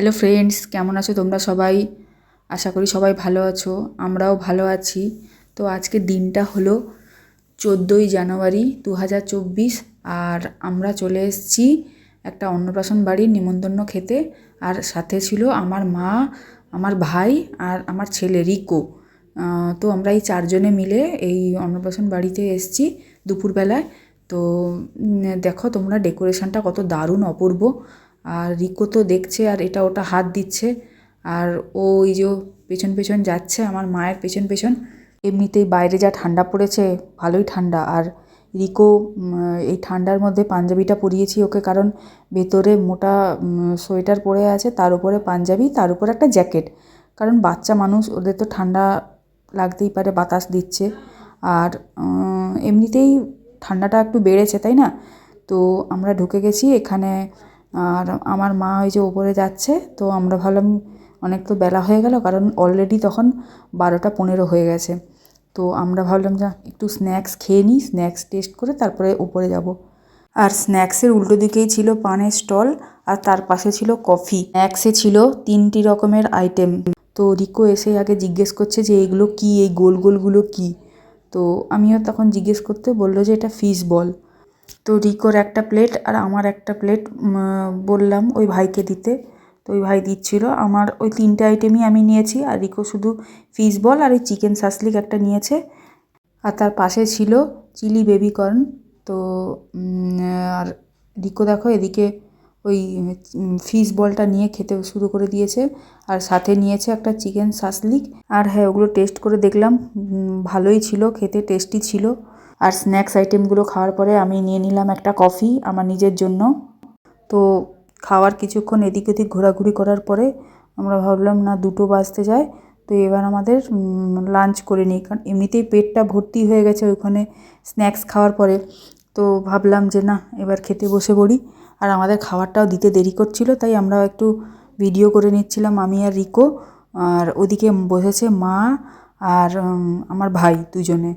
Hello friends কেমন আছো তোমরা সবাই? আশা করি সবাই ভালো আছো, আমরাও ভালো আছি। তো আজকে দিনটা হলো চোদ্দোই জানুয়ারি দু হাজার চব্বিশ আর আমরা চলে এসেছি একটা অন্নপ্রাশন বাড়ির নিমন্ত্রণ খেতে। আর সাথে ছিল আমার মা, আমার ভাই আর আমার ছেলে রিকো। তো আমরা এই চারজনে মিলে এই অন্নপ্রাশন বাড়িতে এসেছি দুপুরবেলায়। তো দেখো তোমরা ডেকোরেশনটা কত দারুণ অপূর্ব। আর রিকো তো দেখছে আর এটা ওটা হাত দিচ্ছে। আর ও ওই যে পেছন পেছন যাচ্ছে, আমার মায়ের পেছন পেছন। এমনিতেই বাইরে যা ঠান্ডা পড়েছে, ভালোই ঠান্ডা। আর রিকো এই ঠান্ডার মধ্যে পাঞ্জাবিটা পরিয়েছি ওকে, কারণ ভেতরে মোটা সোয়েটার পরে আছে, তার উপরে পাঞ্জাবি, তার উপরে একটা জ্যাকেট। কারণ বাচ্চা মানুষ, ওদের তো ঠান্ডা লাগতেই পারে, বাতাস দিচ্ছে। আর এমনিতেই ঠান্ডাটা একটু বেড়েছে, তাই না? তো আমরা ঢুকে গেছি, এখানে আর আমার মা ওই যে ওপরে যাচ্ছে, তো আমরা ভাবলাম অনেক তো বেলা হয়ে গেল, কারণ অলরেডি তখন বারোটা পনেরো হয়ে গেছে। তো আমরা ভাবলাম যে একটু স্ন্যাক্স খেয়ে নিই স্ন্যাক্স টেস্ট করে তারপরে উপরে যাব। আর স্ন্যাক্সের উল্টো দিকেই ছিল পানের স্টল, আর তার পাশে ছিল কফি স্ন্যাক্সে ছিল তিনটি রকমের আইটেম তো রিকো এসে আগে জিজ্ঞেস করছে যে এইগুলো কি, এই গোল গোলগুলো কি? তো আমিও তখন জিজ্ঞেস করতে বলল যে এটা ফিশ বল তো রিকোর একটা প্লেট আর আমার একটা প্লেট বললাম ওই ভাইকে দিতে। তো ওই ভাই দিচ্ছিল। আমার ওই তিনটে আইটেমই আমি নিয়েছি আর রিকো শুধু ফিশ বল আর ওই চিকেন সাসলিক একটা নিয়েছে। আর তার পাশে ছিল চিলি বেবি কর্ন তো আর রিকো দেখো এদিকে ওই ফিশ বলটা নিয়ে খেতে শুরু করে দিয়েছে। আর সাথে নিয়েছে একটা চিকেন সাসলিক আর হ্যাঁ ওগুলো টেস্ট করে দেখলাম। ভালোই ছিল, খেতে টেস্টি ছিল। আর স্ন্যাক্স আইটেমগুলো খাওয়ার পরে আমি নিয়ে নিলাম একটা কফি আমার নিজের জন্য। তো খাওয়ার কিছুক্ষণ এদিক ওদিক ঘোরাঘুরি করার পরে আমরা ভাবলাম, না, দুটো বাজতে যায়। তো এবার আমাদের লাঞ্চ করে নিই। কারণ এমনিতেই পেটটা ভর্তি হয়ে গেছে ওইখানে স্ন্যাক্স খাওয়ার পরে। তো ভাবলাম যে, না, এবার খেতে বসে পড়ি। আর আমাদের খাবারটাও দিতে দেরি করছিল, তাই আমরা একটু ভিডিও করে নিচ্ছিলাম, আমি আর রিকো। আর ওদিকে বসেছে মা আর আমার ভাই দুজনে।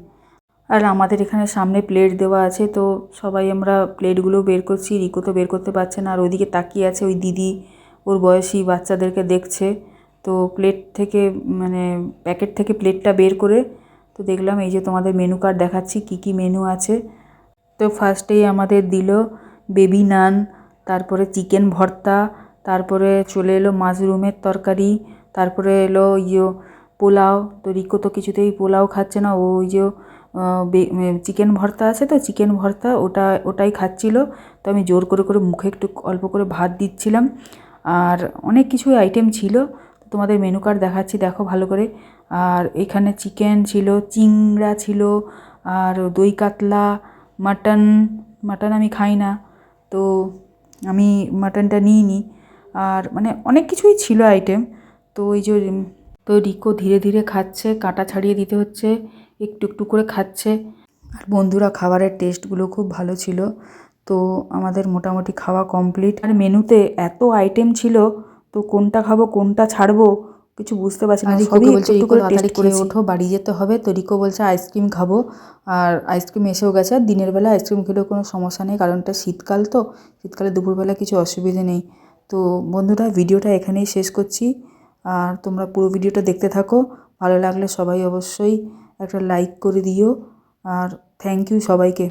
আর আমাদের এখানে সামনে প্লেট দেওয়া আছে, তো সবাই আমরা প্লেটগুলো বের করছি। রিকো তো বের করতে পারছে না, আর ওইদিকে তাকিয়ে আছে ওই দিদি, ওর বয়সী বাচ্চাদেরকে দেখছে। তো প্লেট থেকে মানে প্যাকেট থেকে প্লেটটা বের করে, তো দেখলাম এই যে তোমাদের মেনু কার্ড দেখাচ্ছি, কি কি মেনু আছে। তো ফার্স্টেই আমাদের দিল বেবি নান তারপরে চিকেন ভর্তা, তারপরে চলে এলো মাশরুমের তরকারি, তারপরে এলো ইয়ে পোলাও। তো রিকো তো কিছুতেই পোলাও খাচ্ছে না, ও ওই যে চিকেন ভর্তা আছে তো চিকেন ভর্তা ওটা, ওটাই খাচ্ছিল। তো আমি জোর করে করে মুখে একটু অল্প করে ভাত দিচ্ছিলাম। আর অনেক কিছু আইটেম ছিল। তোমাদের মেনু কার্ড দেখাচ্ছি, দেখো ভালো করে। আর এখানে চিকেন ছিল, চিংড়া ছিল, আর দই কাতলা মাটন মাটন আমি খাই না। তো আমি মাটনটা নিইনি। আর মানে অনেক কিছুই ছিল আইটেম তো ওই যে, তো রিকো ধীরে ধীরে খাচ্ছে, কাঁটা ছাড়িয়ে দিতে হচ্ছে। একটু একটু করে খাচ্ছে। আর বন্ধুরা খাবারের টেস্টগুলো খুব ভালো ছিল। তো আমাদের মোটামুটি খাওয়া কমপ্লিট। আর মেনুতে এত আইটেম ছিল তো কোনটা খাব কোনটা ছাড়বো কিছু বুঝতে পারছি না। সবই একটু করে টেস্ট করে ওঠো বাড়ি যেতে হবে। তো রিকো বলছে আইসক্রিম খাব। আর আইসক্রিম এসেও গেছে। আর দিনের বেলা আইসক্রিম খেলেও কোনো সমস্যা নেই কারণ এটা শীতকাল তো। শীতকালে দুপুরবেলা কিছু অসুবিধে নেই। তো বন্ধুরা ভিডিওটা এখানেই শেষ করছি। আর তোমরা পুরো ভিডিওটা দেখতে থাকো। ভালো লাগলে সবাই অবশ্যই একটা লাইক করে দিও আর থ্যাংক ইউ সবাইকে।